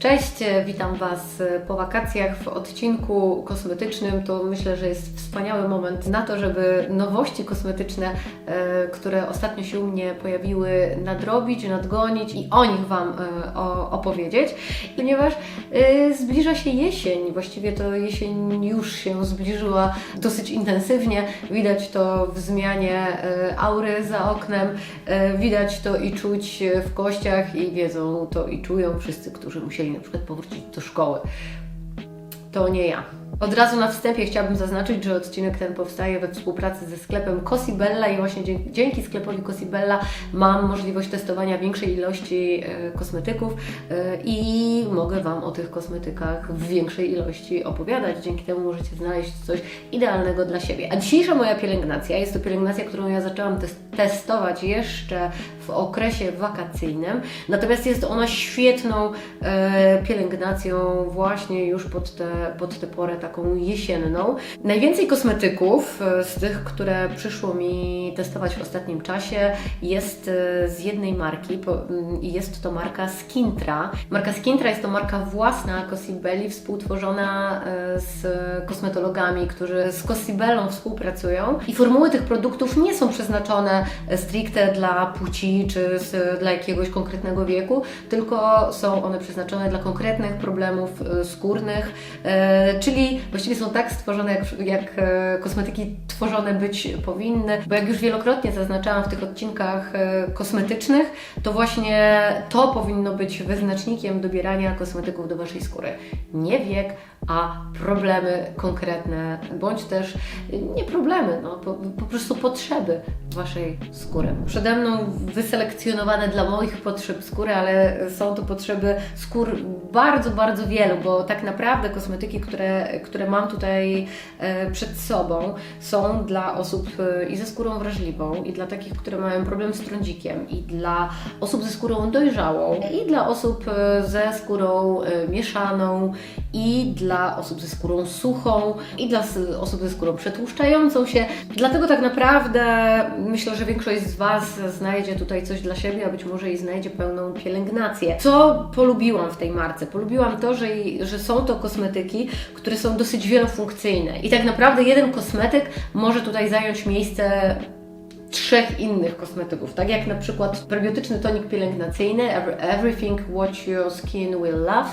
Cześć, e, witam Was e, po wakacjach w odcinku kosmetycznym. To myślę, że jest wspaniały moment na to, żeby nowości kosmetyczne, e, które ostatnio się u mnie pojawiły, nadrobić, nadgonić i o nich Wam opowiedzieć, ponieważ zbliża się jesień. Właściwie to jesień już się zbliżyła dosyć intensywnie. Widać to w zmianie aury za oknem, widać to i czuć w kościach i wiedzą to i czują wszyscy, którzy musieli na przykład powrócić do szkoły. To nie ja. Od razu na wstępie chciałabym zaznaczyć, że odcinek ten powstaje we współpracy ze sklepem Cosibella i właśnie dzięki, sklepowi Cosibella mam możliwość testowania większej ilości e, kosmetyków e, i mogę Wam o tych kosmetykach w większej ilości opowiadać. Dzięki temu możecie znaleźć coś idealnego dla siebie. A dzisiejsza moja pielęgnacja jest to pielęgnacja, którą ja zaczęłam tes- testować jeszcze w okresie wakacyjnym, natomiast jest ona świetną e, pielęgnacją właśnie już pod tę pod tę porę taką jesienną. Najwięcej kosmetyków e, z tych, które przyszło mi testować w ostatnim czasie jest e, z jednej marki mm, i jest to marka Skintra. Marka Skintra jest to marka własna Cosibelli, współtworzona e, z kosmetologami, którzy z Cosibellą współpracują i formuły tych produktów nie są przeznaczone stricte dla płci czy z, dla jakiegoś konkretnego wieku, tylko są one przeznaczone dla konkretnych problemów skórnych, czyli właściwie są tak stworzone, jak, jak e, kosmetyki tworzone być powinny, bo jak już wielokrotnie zaznaczałam w tych odcinkach e, kosmetycznych, to właśnie to powinno być wyznacznikiem dobierania kosmetyków do Waszej skóry. Nie wiek, a problemy konkretne, bądź też nie problemy, no, po, po prostu potrzeby Waszej skóry. Przede mną wyselekcjonowane dla moich potrzeb skóry, ale są to potrzeby skór bardzo, bardzo wielu, bo tak naprawdę kosmetyki, które, które mam tutaj e, przed sobą, są dla osób e, i ze skórą wrażliwą, i dla takich, które mają problem z trądzikiem, i dla osób ze skórą dojrzałą, i dla osób e, ze skórą mieszaną, i dla osób ze skórą suchą, i dla osób ze skórą przetłuszczającą się. Dlatego tak naprawdę myślę, że większość z Was znajdzie tutaj coś dla siebie, a być może i znajdzie pełną pielęgnację. Co polubiłam w tej marce? Polubiłam to, że, że są to kosmetyki, które są dosyć wielofunkcyjne. I tak naprawdę jeden kosmetyk może tutaj zająć miejsce trzech innych kosmetyków, tak jak na przykład prebiotyczny tonik pielęgnacyjny Every- Everything What Your Skin Will Love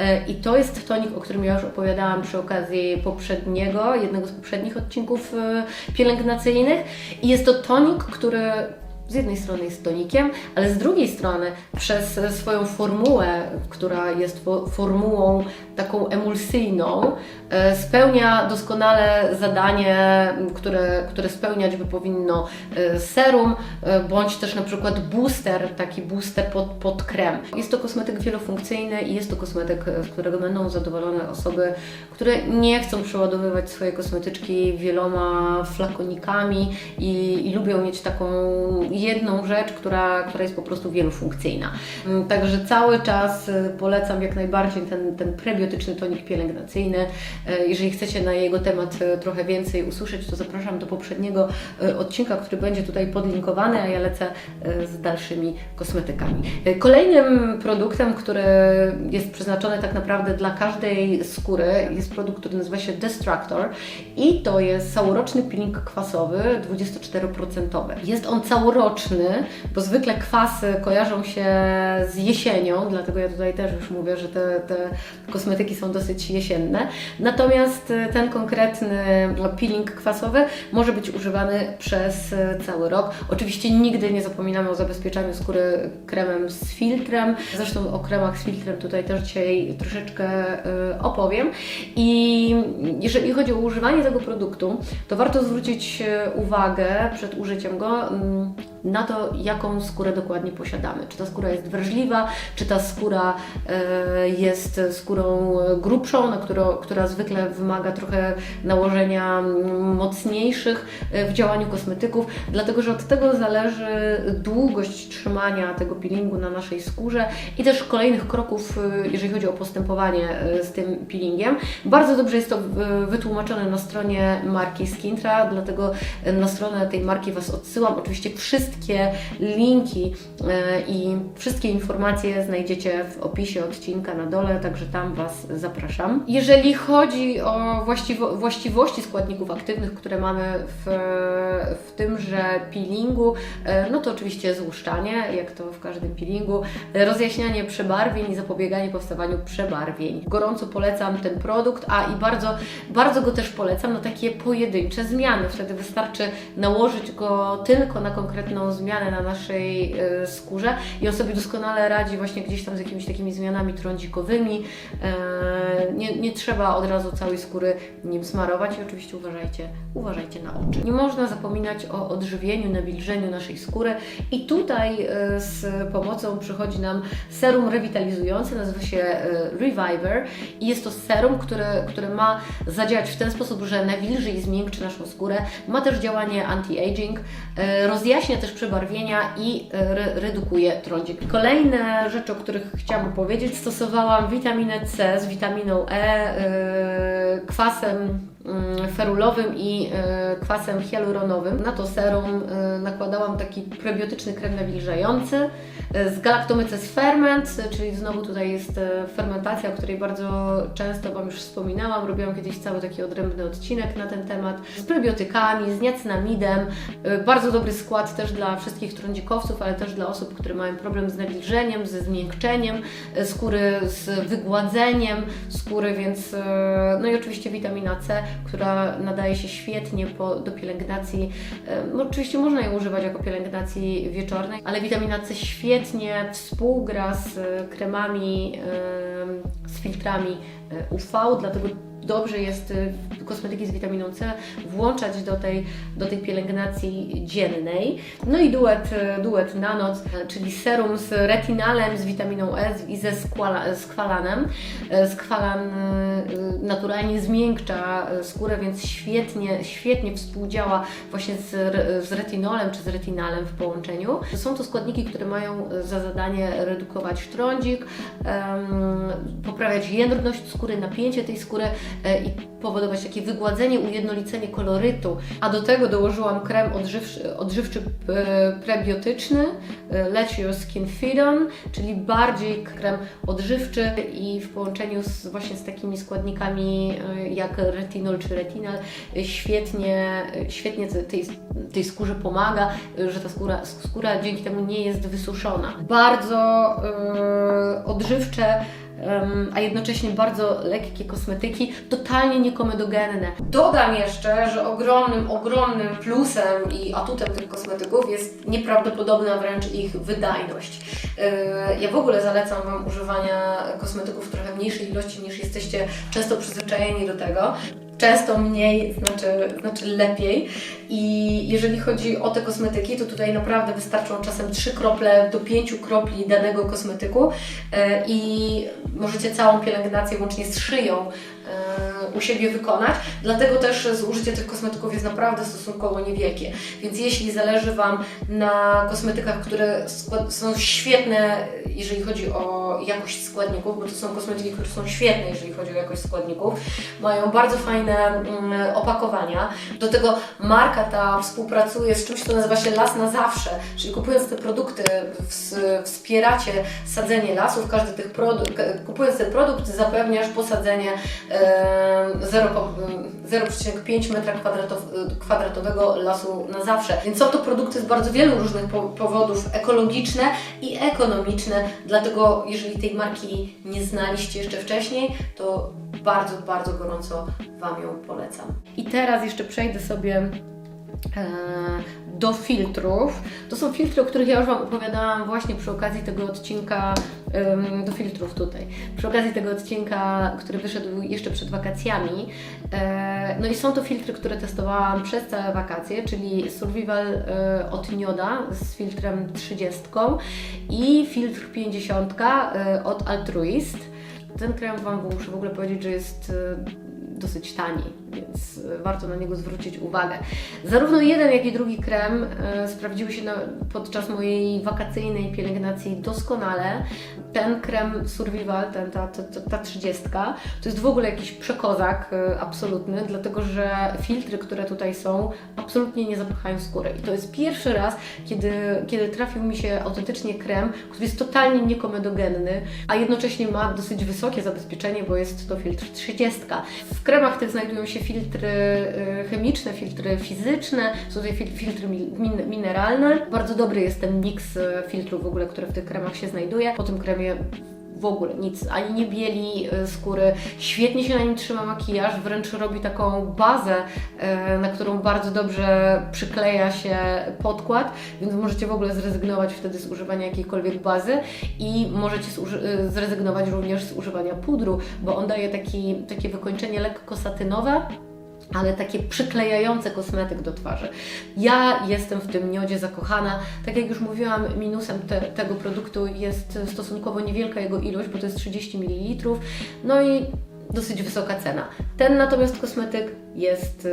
E, i to jest tonik, o którym ja już opowiadałam przy okazji poprzedniego, jednego z poprzednich odcinków e, pielęgnacyjnych i jest to tonik, który z jednej strony jest tonikiem, ale z drugiej strony przez swoją formułę, która jest fo- formułą taką emulsyjną, e, spełnia doskonale zadanie, które, które spełniać by powinno e, serum, e, bądź też na przykład booster, taki booster pod, pod krem. Jest to kosmetyk wielofunkcyjny i jest to kosmetyk, z którego będą zadowolone osoby, które nie chcą przeładowywać swoje kosmetyczki wieloma flakonikami i, i lubią mieć taką jedną rzecz, która, która jest po prostu wielofunkcyjna. Mm, Także cały czas y, polecam jak najbardziej ten, ten prebiotyczny tonik pielęgnacyjny. E, Jeżeli chcecie na jego temat e, trochę więcej usłyszeć, to zapraszam do poprzedniego odcinka, który będzie tutaj podlinkowany, a ja lecę z dalszymi kosmetykami. Kolejnym produktem, który jest przeznaczony tak naprawdę dla każdej skóry, jest produkt, który nazywa się Destructor i to jest całoroczny peeling kwasowy 24%. Jest on całoroczny, bo zwykle kwasy kojarzą się z jesienią, dlatego ja tutaj też już mówię, że te, te kosmetyki są dosyć jesienne. Natomiast e, ten konkretny peeling kwasowy może być używany przez e, cały rok. Oczywiście nigdy nie zapominamy o zabezpieczaniu skóry kremem z filtrem. Zresztą o kremach z filtrem tutaj też dzisiaj troszeczkę e, opowiem. I jeżeli chodzi o używanie tego produktu, to warto zwrócić uwagę przed użyciem go mm, na to, jaką skórę dokładnie posiadamy. Czy ta skóra jest wrażliwa, czy ta skóra e, jest skórą grubszą, na którą, która zwykle wymaga trochę nałożenia mm, mocniejszych e, w działaniu kosmetyków, dlatego że od tego zależy długość trzymania tego peelingu na naszej skórze i też kolejnych kroków, e, jeżeli chodzi o postępowanie e, z tym peelingiem. Bardzo dobrze jest to wytłumaczone na stronie marki Skintra, dlatego e, na stronę tej marki Was odsyłam. Oczywiście wszystkie Wszystkie linki e, i wszystkie informacje znajdziecie w opisie odcinka na dole, także tam Was zapraszam. Jeżeli chodzi o właściwo, właściwości składników aktywnych, które mamy w, w tymże peelingu, e, no to oczywiście złuszczanie, jak to w każdym peelingu, rozjaśnianie przebarwień i zapobieganie powstawaniu przebarwień. Gorąco polecam ten produkt, a i bardzo, bardzo go też polecam na takie pojedyncze zmiany. Wtedy wystarczy nałożyć go tylko na konkretną zmianę na naszej e, skórze i on sobie doskonale radzi właśnie gdzieś tam z jakimiś takimi zmianami trądzikowymi. E, nie, nie trzeba od razu całej skóry nim smarować i oczywiście uważajcie, uważajcie na oczy. Nie można zapominać o odżywieniu, nawilżeniu naszej skóry i tutaj e, z pomocą przychodzi nam serum rewitalizujące, nazywa się Reviver i jest to serum, które, które ma zadziałać w ten sposób, że nawilży i zmiękczy naszą skórę. Ma też działanie anti-aging, rozjaśnia też przebarwienia i e, re redukuje trądzik. Kolejne rzeczy, o których chciałam powiedzieć, stosowałam witaminę C z witaminą E, e, kwasem ferulowym i e, kwasem hialuronowym. Na to serum e, nakładałam taki prebiotyczny krem nawilżający e, z galactomyces ferment, czyli znowu tutaj jest fermentacja, o której bardzo często Wam już wspominałam. Robiłam kiedyś cały taki odrębny odcinek na ten temat. Z prebiotykami, z niacinamidem. Bardzo dobry skład też dla wszystkich trądzikowców, ale też dla osób, które mają problem z nawilżeniem, ze zmiękczeniem skóry, z wygładzeniem skóry, więc no i oczywiście witamina C, która nadaje się świetnie po, do pielęgnacji. E, Oczywiście można ją używać jako pielęgnacji wieczornej, ale witamina C świetnie współgra z kremami, e, z filtrami e, UV, dlatego dobrze jest e, kosmetyki z witaminą C włączać do tej, do tej pielęgnacji dziennej. No i duet, e, duet na noc, e, czyli serum z retinalem, z witaminą E i ze skwala, skwalanem. Skwalan naturalnie zmiękcza skórę, więc świetnie, świetnie współdziała właśnie z, z retinolem czy z retinalem w połączeniu. Są to składniki, które mają za zadanie redukować trądzik, em, poprawiać jędrność skóry, napięcie tej skóry i powodować takie wygładzenie, ujednolicenie kolorytu. A do tego dołożyłam krem odżywczy, odżywczy e, prebiotyczny e, Let Your Skin Feed On, czyli bardziej krem odżywczy i w połączeniu z, właśnie z takimi składnikami e, jak retinol czy retinal e, świetnie, e, świetnie tej, tej skórze pomaga, e, że ta skóra, skóra dzięki temu nie jest wysuszona. Bardzo e, odżywcze a jednocześnie bardzo lekkie kosmetyki, totalnie niekomedogenne. Dodam jeszcze, że ogromnym, ogromnym plusem i atutem tych kosmetyków jest nieprawdopodobna wręcz ich wydajność. Ja w ogóle zalecam Wam używania kosmetyków w trochę mniejszej ilości niż jesteście często przyzwyczajeni do tego. Często mniej znaczy, znaczy lepiej. I jeżeli chodzi o te kosmetyki, to tutaj naprawdę wystarczą czasem 3 krople do 5 kropli danego kosmetyku yy, i możecie całą pielęgnację łącznie z szyją yy, u siebie wykonać. Dlatego też zużycie tych kosmetyków jest naprawdę stosunkowo niewielkie. Więc jeśli zależy Wam na kosmetykach, które są świetne, jeżeli chodzi o jakość składników, bo to są kosmetyki, które są świetne, jeżeli chodzi o jakość składników, mają bardzo fajne mm, opakowania. Do tego marka ta współpracuje z czymś, co nazywa się Las na zawsze, czyli kupując te produkty ws- wspieracie sadzenie lasów. Każdy tych kupując ten produkt zapewniasz posadzenie e, 0 po- 0,5 metra kwadratow- kwadratowego lasu na zawsze. Więc są to produkty z bardzo wielu różnych po- powodów ekologiczne i ekonomiczne. Dlatego, jeżeli tej marki nie znaliście jeszcze wcześniej, to bardzo, bardzo gorąco Wam ją polecam. I teraz jeszcze przejdę sobie e, do filtrów. To są filtry, o których ja już Wam opowiadałam właśnie przy okazji tego odcinka, do filtrów tutaj, przy okazji tego odcinka, który wyszedł jeszcze przed wakacjami. E, no i są to filtry, które testowałam przez całe wakacje, czyli Survival e, od Nioda z filtrem 30 i filtr 50 e, od Altruist. Ten krem Wam muszę w ogóle powiedzieć, że jest e, dosyć tani, więc warto na niego zwrócić uwagę. Zarówno jeden, jak i drugi krem e, sprawdziły się na, podczas mojej wakacyjnej pielęgnacji doskonale. Ten krem Survival, ten, ta, ta, ta, ta 30, to jest w ogóle jakiś przekozak e, absolutny, dlatego że filtry, które tutaj są, absolutnie nie zapychają skóry. I to jest pierwszy raz, kiedy, kiedy trafił mi się autentycznie krem, który jest totalnie niekomedogenny, a jednocześnie ma dosyć wysokie zabezpieczenie, bo jest to filtr 30. W kremach tych znajdują się filtry y, chemiczne, filtry fizyczne, są tutaj fil- filtry min- mineralne. Bardzo dobry jest ten miks y, filtrów w ogóle, który w tych kremach się znajduje. Po tym kremie w ogóle nic, ani nie bieli y, skóry, świetnie się na nim trzyma makijaż, wręcz robi taką bazę, y, na którą bardzo dobrze przykleja się podkład, więc możecie w ogóle zrezygnować wtedy z używania jakiejkolwiek bazy i możecie y, zrezygnować również z używania pudru, bo on daje taki, takie wykończenie lekko satynowe, ale takie przyklejające kosmetyk do twarzy. Ja jestem w tym miodzie zakochana. Tak jak już mówiłam, minusem te, tego produktu jest stosunkowo niewielka jego ilość, bo to jest 30 ml. No i dosyć wysoka cena. Ten natomiast kosmetyk jest yy,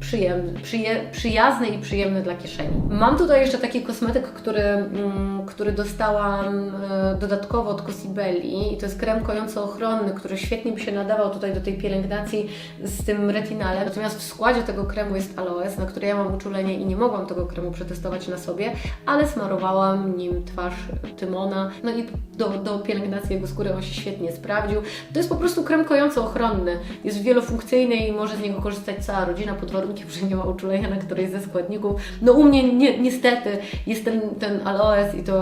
przyjemny, przyje, przyjazny i przyjemny dla kieszeni. Mam tutaj jeszcze taki kosmetyk, który, mm, który dostałam yy, dodatkowo od Cosibelli i to jest krem kojąco-ochronny, który świetnie by się nadawał tutaj do tej pielęgnacji z tym retinalem. Natomiast w składzie tego kremu jest aloes, na który ja mam uczulenie i nie mogłam tego kremu przetestować na sobie, ale smarowałam nim twarz Tymona. No i do, do pielęgnacji jego skóry on się świetnie sprawdził. To jest po prostu krem kojąco-ochronny. Jest wielofunkcyjny i może niego korzystać cała rodzina pod warunkiem, że nie ma uczulenia na którejś ze składników. No u mnie ni niestety jest ten, ten aloes i to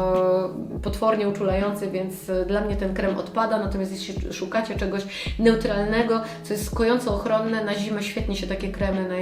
potwornie uczulający, więc e, dla mnie ten krem odpada. Natomiast jeśli szukacie czegoś neutralnego, co jest kojąco ochronne, na zimę świetnie się takie kremy na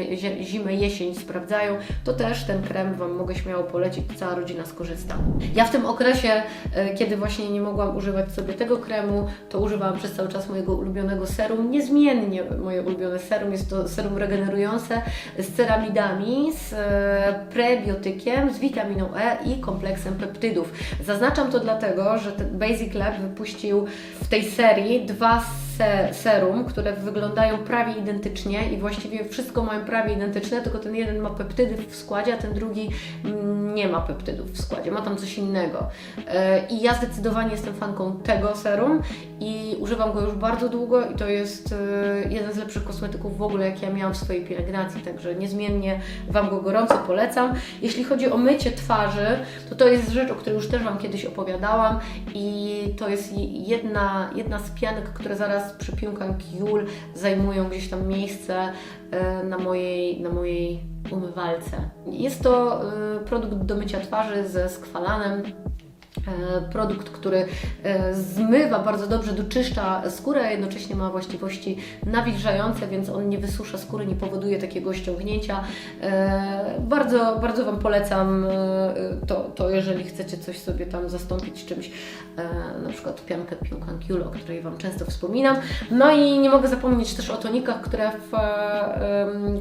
zimę, jesień sprawdzają, to też ten krem Wam mogę śmiało polecić, cała rodzina skorzysta. Ja w tym okresie, e, kiedy właśnie nie mogłam używać sobie tego kremu, to używałam przez cały czas mojego ulubionego serum, niezmiennie moje ulubione serum, jest to serum regenerujące z ceramidami, z e, prebiotykiem, z witaminą E i kompleksem peptydów. Zaznaczam to dlatego, że Basic Lab wypuścił w tej serii dwa se serum, które wyglądają prawie identycznie i właściwie wszystko mają prawie identyczne, tylko ten jeden ma peptydy w składzie, a ten drugi mm, nie ma peptydów w składzie, ma tam coś innego. E, I ja zdecydowanie jestem fanką tego serum i używam go już bardzo długo i to jest e, jeden z lepszych kosmetyków w ogóle, jak ja miałam w swojej pielęgnacji, także niezmiennie Wam go gorąco polecam. Jeśli chodzi o mycie twarzy, to to jest rzecz, o której już też Wam kiedyś opowiadałam i to jest jedna, jedna z pianek, które zaraz przy Piłkach Jul zajmują gdzieś tam miejsce e, na mojej, na mojej umywalce. Jest to e, produkt do mycia twarzy ze skwalanem. E, Produkt, który e, zmywa bardzo dobrze, doczyszcza skórę, a jednocześnie ma właściwości nawilżające, więc on nie wysusza skóry, nie powoduje takiego ściągnięcia. E, Bardzo, bardzo Wam polecam to, to, jeżeli chcecie coś sobie tam zastąpić czymś, na przykład piankę Piunkankul, o której Wam często wspominam. No i nie mogę zapomnieć też o tonikach, które w,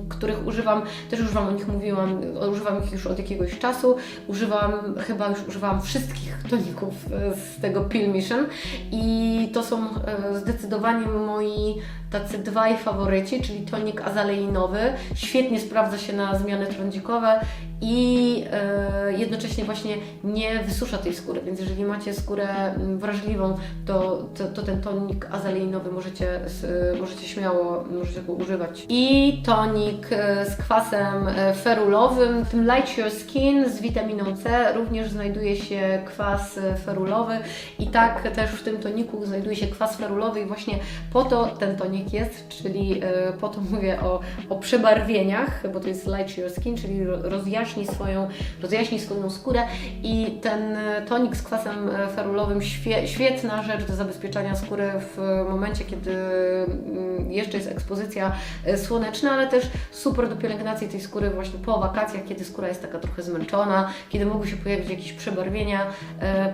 których używam, też już Wam o nich mówiłam, używam ich już od jakiegoś czasu. Używam, chyba już używałam wszystkich toników e, z tego Peel Mission. I to są e, zdecydowanie moi tacy dwaj faworyci, czyli tonik azaleinowy, świetnie sprawdza się na zmiany trądzikowe i e, jednocześnie właśnie nie wysusza tej skóry, więc jeżeli macie skórę mm, wrażliwą, to, to, to ten tonik azaleinowy możecie, e, możecie śmiało możecie go używać. I tonik e, z kwasem ferulowym, w tym Light Your Skin z witaminą C. Również znajduje się kwas ferulowy. I tak też w tym toniku znajduje się kwas ferulowy i właśnie po to ten tonik jest, czyli e, po to mówię o, o przebarwieniach, bo to jest Light Your Skin, czyli ro- rozjaśni swoją, rozjaśni swoją skórę i ten e, tonik z kwasem e, ferulowym świe, świetna rzecz do zabezpieczania skóry w momencie, kiedy mm, jeszcze jest ekspozycja słoneczna, ale też super do pielęgnacji tej skóry właśnie po wakacjach, kiedy skóra jest taka trochę zmęczona, kiedy mogą się pojawić jakieś przebarwienia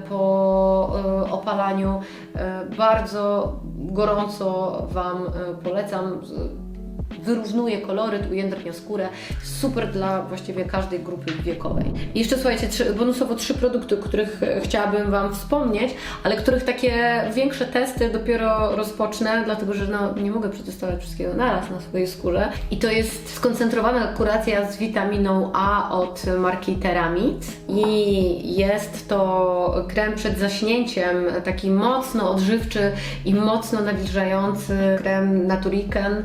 po opalaniu. Bardzo gorąco Wam e, polecam. Wyrównuje koloryt, ujędrnia skórę. Super dla właściwie każdej grupy wiekowej. I jeszcze słuchajcie, trzy, bonusowo trzy produkty, o których e, chciałabym Wam wspomnieć, ale których takie większe testy dopiero rozpocznę, dlatego że no, nie mogę przetestować wszystkiego naraz na swojej skórze. I to jest skoncentrowana kuracja z witaminą A od marki Teramid. I jest to krem przed zaśnięciem, taki mocno odżywczy i mocno nawilżający krem Naturiken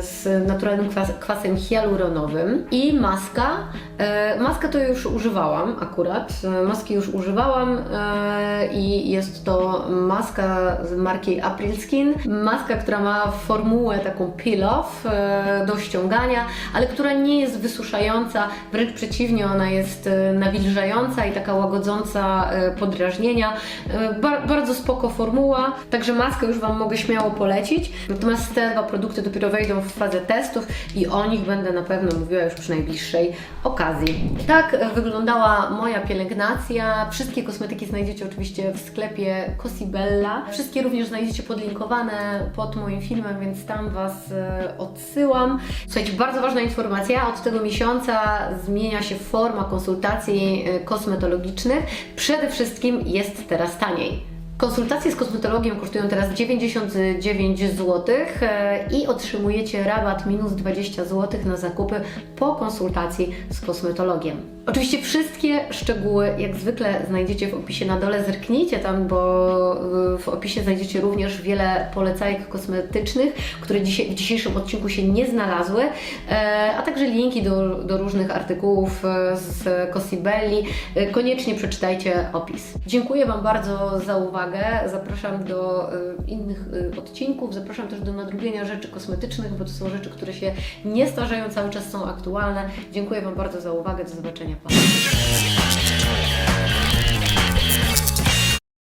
z naturalnym kwas, kwasem hialuronowym i maska. E, Maskę to już używałam akurat. E, Maski już używałam e, i jest to maska z marki April Skin. Maska, która ma formułę taką peel-off e, do ściągania, ale która nie jest wysuszająca, wręcz przeciwnie, ona jest e, nawilżająca i taka łagodząca e, podrażnienia. E, Ba bardzo spoko formuła, także maskę już Wam mogę śmiało polecić. Natomiast te dwa produkty dopiero wejdą w fazę testów i o nich będę na pewno mówiła już przy najbliższej okazji. Tak wyglądała moja pielęgnacja. Wszystkie kosmetyki znajdziecie oczywiście w sklepie Cosibella. Wszystkie również znajdziecie podlinkowane pod moim filmem, więc tam Was e, odsyłam. Słuchajcie, bardzo ważna informacja. Od tego miesiąca zmienia się forma konsultacji e, kosmetologicznych. Przede wszystkim jest teraz taniej. Konsultacje z kosmetologiem kosztują teraz 99 zł e, i otrzymujecie rabat minus 20 zł na zakupy po konsultacji z kosmetologiem. Oczywiście wszystkie szczegóły, jak zwykle, znajdziecie w opisie na dole. Zerknijcie tam, bo y, w opisie znajdziecie również wiele polecajek kosmetycznych, które w dzisiejszym odcinku się nie znalazły, e, a także linki do, do różnych artykułów e, z Cosibelli. E, Koniecznie przeczytajcie opis. Dziękuję Wam bardzo za uwagę. Zapraszam do innych odcinków, zapraszam też do nadrobienia rzeczy kosmetycznych, bo to są rzeczy, które się nie starzeją, cały czas są aktualne. Dziękuję Wam bardzo za uwagę. Do zobaczenia. не помню.